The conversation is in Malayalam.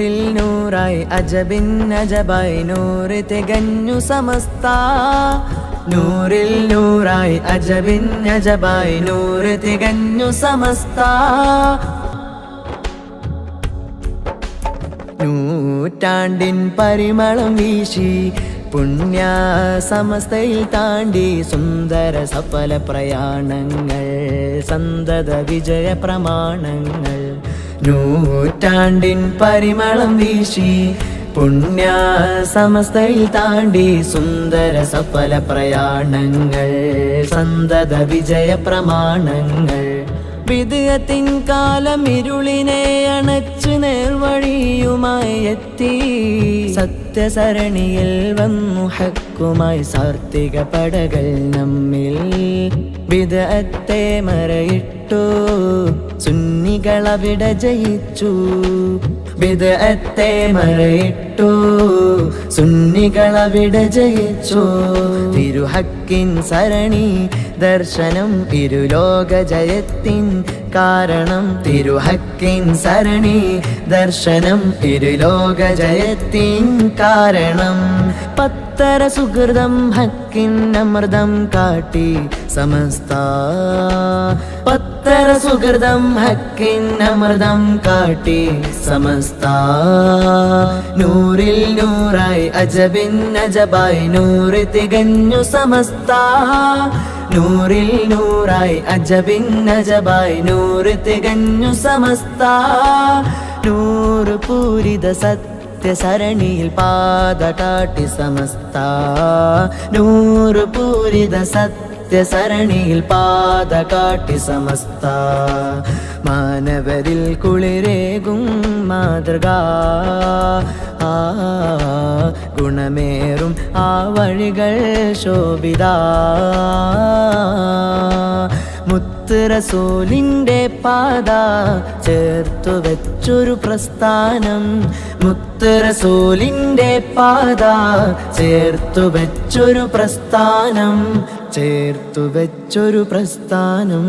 നൂറായി അജബിൻ അജബായി നൂറ് തികഞ്ഞു സമസ്ത. നൂറിൽ നൂറായി അജബിൻ അജബായി നൂറ് തികഞ്ഞു സമസ്ത. നൂറ്റാണ്ടിൻ പരിമളം വീശി പുണ്യ സമസ്തയിൽ താണ്ടി സുന്ദര സഫല പ്രയാണങ്ങൾ സന്തത വിജയ പ്രമാണങ്ങൾ. നൂറ്റാണ്ടിൻ പരിമളം വീശി പുണ്യ സമസ്തയിൽ താണ്ടി സുന്ദര സഫല പ്രയാണങ്ങൾ സന്തത വിജയ പ്രമാണങ്ങൾ. വിദയത്തിൻ കാലം ഇരുളിനെ അണച്ചു നേർവഴിയുമായി എത്തി. സത്യസരണിയിൽ വന്നു ഹക്കുമായി സാർത്തിക പടകൾ നമ്മിൽ വിദയത്തെ മറയിട്ടു. സുന്നികളവിടെ ജയിച്ചു. വിദത്തെ മറയിട്ടു. സുന്നികളവിടെ ജയിച്ചു. തിരുഹക്കിൻ സരണി ദർശനം ഇരുലോക ജയത്തിൻ കാരണം. തിരുഹക്കിൻ സരണി ദർശനം ഇരുലോക ജയത്തിൻ കാരണം. പത്തര സുഹൃതം ഹക്കിൻ അമൃതം കാട്ടി സമസ്ത. പത്തര സുഹൃതം ഹക്കിൻ അമൃതം കാട്ടി സമസ്ത. നൂറിൽ നൂറായി അജബിൻ അജബായി നൂറ് തികഞ്ഞു സമസ്ത. നൂറിൽ നൂറായി അജബിൻ അജബായി നൂറ് തികഞ്ഞു സമസ്ത. നൂറ് പൂരിത സത്യസരണിയിൽ പാത കാട്ടി സമസ്ത നൂറ് പൂരിത സത്യസരണിയിൽ പാത കാട്ടി സമസ്ത മാനവരിൽ കുളിരേകും മാതൃക ആ ഗുണമേറും ആ വഴികൾ ശോഭിത റസൂലിന്റെ പാത ചേർത്തു വെച്ചൊരു പ്രസ്ഥാനം. മുത്ത് പാത ചേർത്തു വെച്ചൊരു പ്രസ്ഥാനം. ചേർത്തു വെച്ചൊരു പ്രസ്ഥാനം.